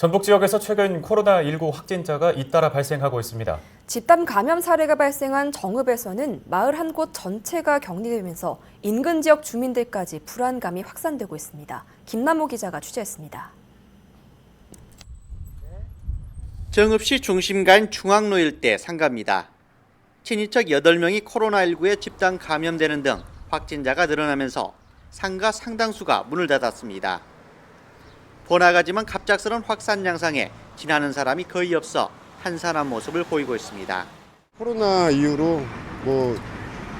전북 지역에서 최근 코로나19 확진자가 잇따라 발생하고 있습니다. 집단 감염 사례가 발생한 정읍에서는 마을 한 곳 전체가 격리되면서 인근 지역 주민들까지 불안감이 확산되고 있습니다. 김남호 기자가 취재했습니다. 정읍시 중심가인 중앙로 일대 상가입니다. 친인척 8명이 코로나19에 집단 감염되는 등 확진자가 늘어나면서 상가 상당수가 문을 닫았습니다. 번화가지만 갑작스런 확산 양상에 지나는 사람이 거의 없어 한산한 모습을 보이고 있습니다. 코로나 이후로 뭐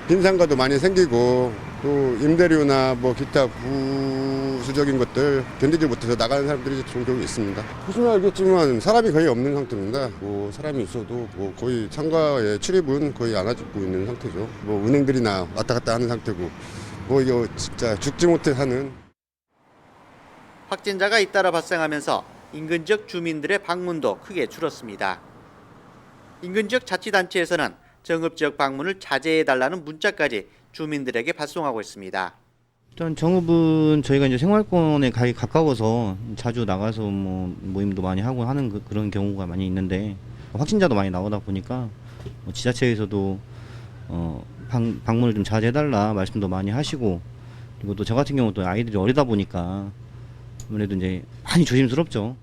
빈상가도 많이 생기고 또 임대료나 뭐 기타 부수적인 것들 견디지 못해서 나가는 사람들이 종종 있습니다. 보시면 알겠지만 사람이 거의 없는 상태입니다. 뭐 사람이 있어도 뭐 거의 상가의 출입은 거의 안 하고 있는 상태죠. 뭐 은행들이나 왔다 갔다 하는 상태고 뭐 이거 진짜 죽지 못해 사는 확진자가 잇따라 발생하면서 인근 지역 주민들의 방문도 크게 줄었습니다. 인근 지역 자치단체에서는 정읍 지역 방문을 자제해달라는 문자까지 주민들에게 발송하고 있습니다. 일단 정읍은 저희가 이제 생활권에 가기 가까워서 자주 나가서 뭐 모임도 많이 하고 하는 그, 런 경우가 많이 있는데 확진자도 많이 나오다 보니까 뭐 지자체에서도 어 방, 방문을 좀 자제해달라 말씀도 많이 하시고 그리고 또 저 같은 경우도 아이들이 어리다 보니까 아무래도 이제 많이 조심스럽죠.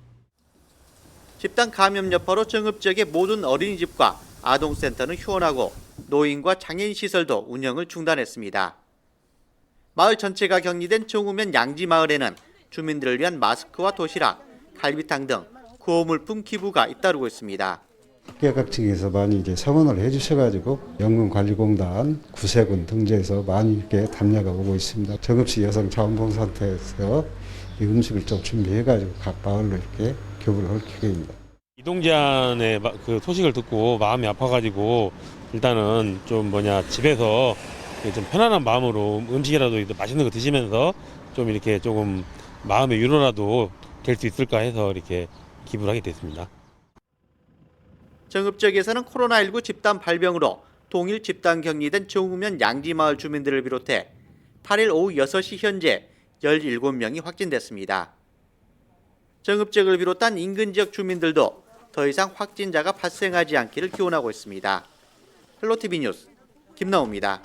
집단 감염 여파로 정읍 지역의 모든 어린이집과 아동센터는 휴원하고 노인과 장애인 시설도 운영을 중단했습니다. 마을 전체가 격리된 정우면 양지 마을에는 주민들을 위한 마스크와 도시락, 갈비탕 등 구호물품 기부가 잇따르고 있습니다. 각계각층에서 많이 이제 성원을 해주셔가지고 연금관리공단, 구세군 등지에서 많이 이렇게 담례가 오고 있습니다. 정읍시 여성자원봉사센터에서 이 음식을 좀 준비해가지고 각 마을로 이렇게 교부를 할 계획입니다. 이동재안의 마- 그 소식을 듣고 마음이 아파가지고 일단은 좀 뭐냐 집에서 좀 편안한 마음으로 음식이라도 맛있는 거 드시면서 좀 이렇게 조금 마음의 위로라도 될 수 있을까 해서 이렇게 기부를 하게 됐습니다. 정읍 지역에서는 코로나19 집단 발병으로 동일 집단 격리된 정우면 양지마을 주민들을 비롯해 8일 오후 6시 현재 17명이 확진됐습니다. 정읍 지역을 비롯한 인근 지역 주민들도 더 이상 확진자가 발생하지 않기를 기원하고 있습니다. 헬로티비 뉴스 김나우입니다.